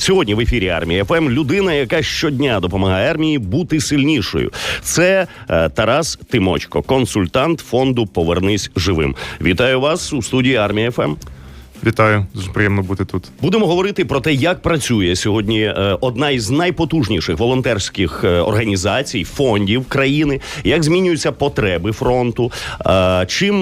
Сьогодні в ефірі армія ФМ людина, яка щодня допомагає армії бути сильнішою. Це е, Тарас Тимочко, консультант фонду Повернись живим. Вітаю вас у студії армія ФМ. Вітаю, дуже приємно бути тут. Будемо говорити про те, як працює сьогодні е, одна із найпотужніших волонтерських е, організацій, фондів країни, як змінюються потреби фронту, е, чим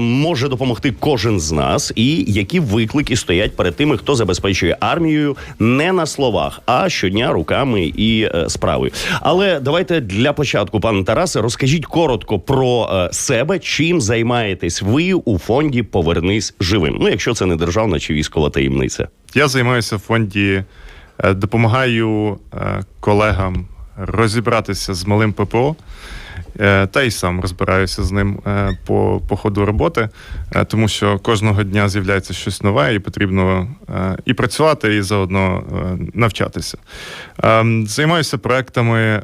може допомогти кожен з нас, і які виклики стоять перед тими, хто забезпечує армією не на словах, а щодня руками і справою. Але давайте для початку, пане Тарасе, розкажіть коротко про себе, чим займаєтесь ви у фонді Повернись живим. Ну, якщо це не державна чи військова таємниця. Я займаюся в фонді, е, допомагаю е, колегам розібратися з малим ППО. е, Та й сам розбираюся з ним по, по ходу роботи, тому що кожного дня з'являється щось нове, і потрібно і працювати, і заодно навчатися. Займаюся проектами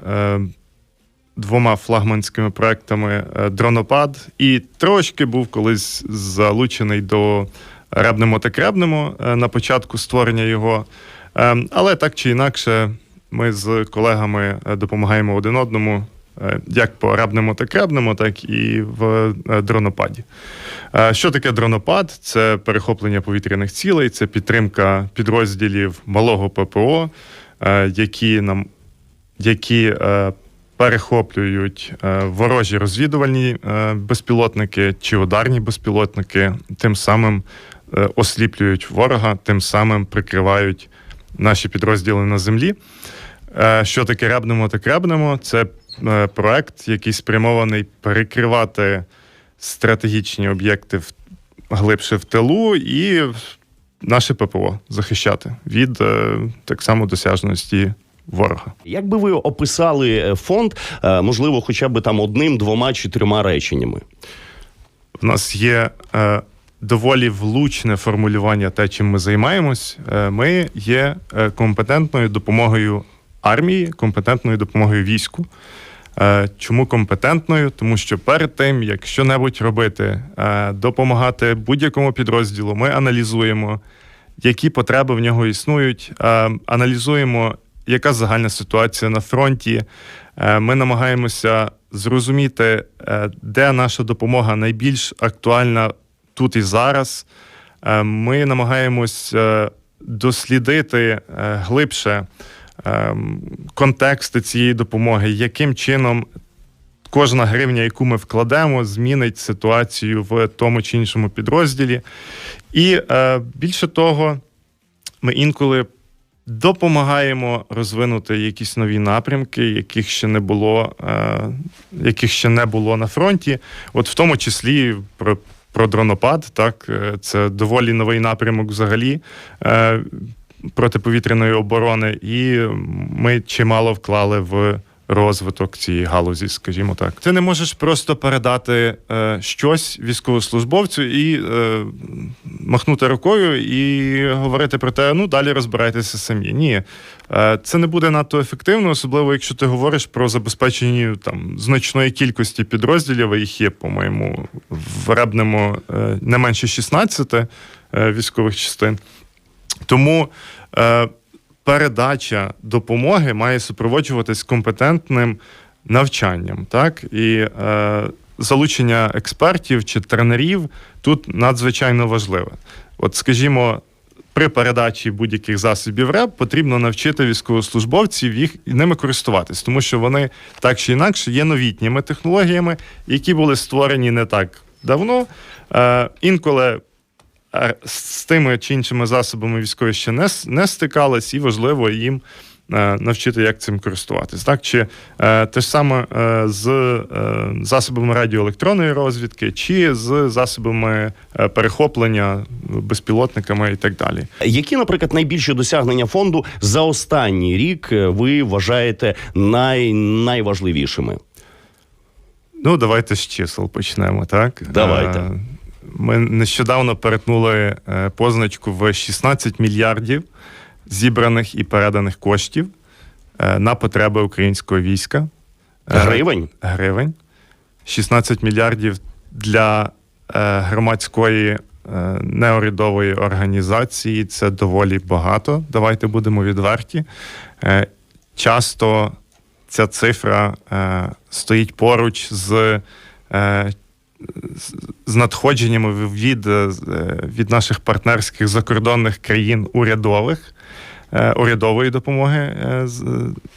двома флагманськими проектами Дронопад, і трошки був колись залучений до Ребнемо та Кребнемо е, на початку створення його. Е, Але так чи інакше, ми з колегами е, допомагаємо один одному. е, Як по ребнему та кребнему, так і в дронопаді. Що таке дронопад? Це перехоплення повітряних цілей, це підтримка підрозділів малого ППО, які нам які перехоплюють ворожі розвідувальні безпілотники чи ударні безпілотники, тим самим осліплюють ворога, тим самим прикривають наші підрозділи на землі. Е, що таке ребнемо та кребнемо? Це е, проект, який спрямований перекривати стратегічні об'єкти глибше в тилу і наше ППО захищати від е, так само досяжності ворога. Як би ви описали е, фонд, е, можливо, хоча б там одним, двома чи трьома реченнями? В нас є е, доволі влучне формулювання те, чим ми займаємось. Е, ми є е, компетентною допомогою армії, компетентною допомогою війську. Е, чому компетентною? Тому що перед тим, як що-небудь робити, допомагати будь-якому підрозділу, ми аналізуємо, які потреби в нього існують, аналізуємо, яка загальна ситуація на фронті. Ми намагаємося зрозуміти, де наша допомога найбільш актуальна тут і зараз. Е, Ми намагаємось е, дослідити е, глибше контексти цієї допомоги, яким чином кожна гривня, яку ми вкладемо, змінить ситуацію в тому чи іншому підрозділі. І більше того, ми інколи допомагаємо розвинути якісь нові напрямки, яких ще не було, яких ще не було на фронті. От в тому числі про. Про дронопад, так, е, це доволі новий напрямок взагалі е, протиповітряної оборони, і ми чимало вклали в розвиток цієї галузі, скажімо так. Ти не можеш просто передати е, щось військовослужбовцю і е, махнути рукою і говорити про те, ну далі розбирайтеся самі. Ні, е, це не буде надто ефективно, особливо якщо ти говориш про забезпечення там значної кількості підрозділів, а їх є, по-моєму, в ребнемо е, не менше 16 е, військових частин. Тому е, передача допомоги має супроводжуватись компетентним навчанням, так і е, залучення експертів чи тренерів тут надзвичайно важливе. От, скажімо. При передачі будь-яких засобів РЕП потрібно навчити військовослужбовців їх ними користуватись, тому що вони так чи інакше є новітніми технологіями, які були створені не так давно. Е, інколи з тими чи іншими засобами військові ще не, не стикались, і важливо їм е, навчити, як цим користуватись. Так? Чи е, те ж саме е, з е, засобами радіоелектронної розвідки, чи з засобами е, перехоплення безпілотниками і так далі. Які, наприклад, найбільші досягнення фонду за останній рік ви вважаєте най- найважливішими? Ну, давайте з чисел почнемо, так? Давайте. Ми нещодавно перетнули е, позначку в 16 мільярдів зібраних і переданих коштів е, на потреби українського війська. Е, Гривень? Гривень. 16 мільярдів для громадської неурядової організації це доволі багато. Давайте будемо відверті. Часто ця цифра стоїть поруч з, з- надходженнями від, е, е, від наших партнерських закордонних країн урядових, е, урядової допомоги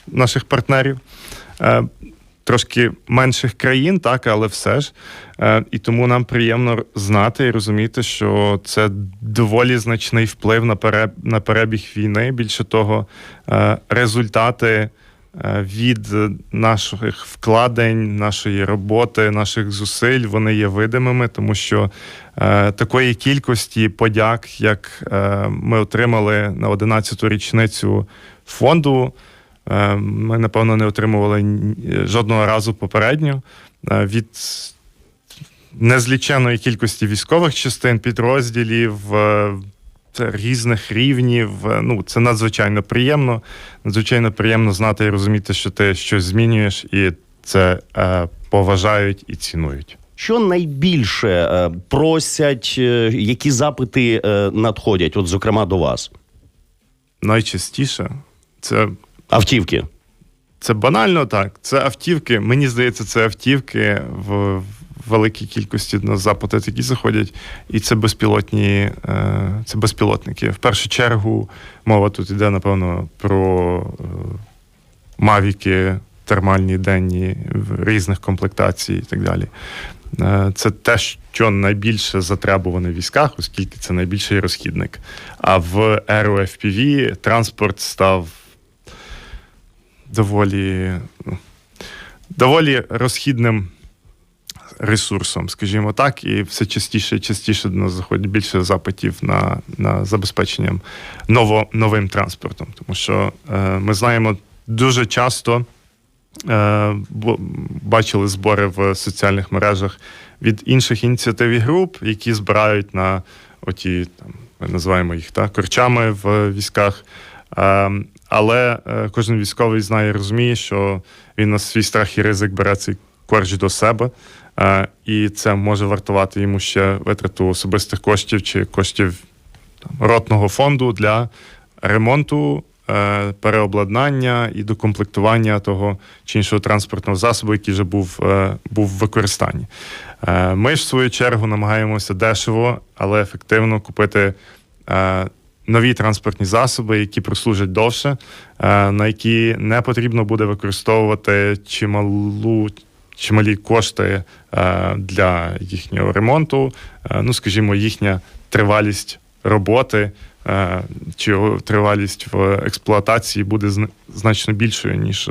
наших партнерів. Трошки менших країн, так, але все ж. І тому нам приємно знати і розуміти, що це доволі значний вплив на, пере, на перебіг війни. Більше того, результати від наших вкладень, нашої роботи, наших зусиль, вони є видимими, тому що е, такої кількості подяк, як е, ми отримали на 11-ту річницю фонду. Е, Ми, напевно, не отримували жодного разу попередньо е, від незліченої кількості військових частин, підрозділів е, різних рівнів. Е, Ну, це надзвичайно приємно. Надзвичайно приємно знати і розуміти, що ти щось змінюєш, і це е, поважають і цінують. Що найбільше е, просять, е, які запити е, надходять, от зокрема до вас? Найчастіше це Автівки. Це банально так. Це автівки. Мені здається, це автівки в великій кількості на запити, які заходять, і це безпілотні, е, це безпілотники. В першу чергу мова тут йде, напевно, про е, мавіки, термальні денні в різних комплектацій і так далі. Е, Це те, що найбільше затребуване в військах, оскільки це найбільший розхідник. А в Aero FPV транспорт став доволі, ну, доволі розхідним ресурсом, скажімо так, і все частіше і частіше до нас заходить більше запитів на, на забезпеченням ново, новим транспортом. Тому що е, ми знаємо дуже часто. Е, бачили збори в соціальних мережах від інших ініціатив і груп, які збирають на оті, там, ми називаємо їх так, корчами в військах. Е, але е, кожен військовий знає і розуміє, що він на свій страх і ризик бере цей корч до себе, е, і це може вартувати йому ще витрату особистих коштів чи коштів там, ротного фонду для ремонту, е, переобладнання і докомплектування того чи іншого транспортного засобу, який вже був, е, був в використанні. Ми ж, в свою чергу, намагаємося дешево, але ефективно купити. Нові транспортні засоби, які прослужать довше, на які не потрібно буде використовувати чималу, чималі кошти е, для їхнього ремонту. Е, Ну, скажімо, їхня тривалість роботи е, чи тривалість в експлуатації буде зна- значно більшою, ніж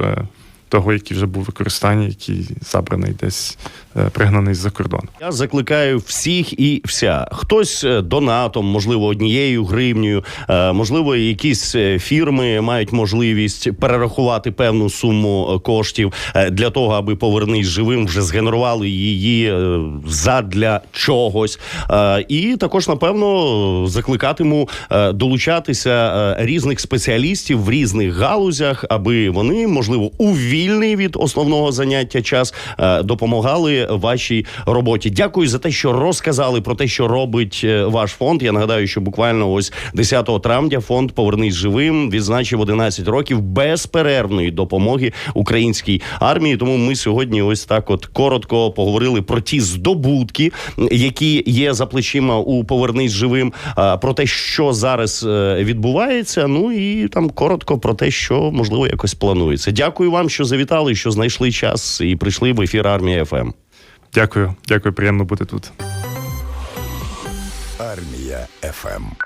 того, який вже був в використанні, який забраний десь е, пригнаний з-за кордону. Я закликаю всіх і вся. Хтось е, донатом, можливо, однією гривнею, е, можливо, якісь фірми мають можливість перерахувати певну суму коштів для того, аби повернись живим, вже згенерували її задля чогось. І також, напевно, закликатиму долучатися різних спеціалістів в різних галузях, аби вони, можливо, у вільний від основного заняття час е, допомагали вашій роботі. Дякую за те, що розказали про те, що робить е, ваш фонд. Я нагадаю, що буквально ось 10 травня фонд Повернись живим відзначив 11 років безперервної допомоги українській армії. Тому ми сьогодні ось так, от коротко поговорили про ті здобутки, які є за плечима у Повернись живим, а, про те, що зараз е, відбувається. Ну і там коротко про те, що можливо якось планується. Дякую вам, що завітали, що знайшли час і прийшли в ефір армія ФМ. Дякую, дякую, приємно бути тут. Армія ФМ.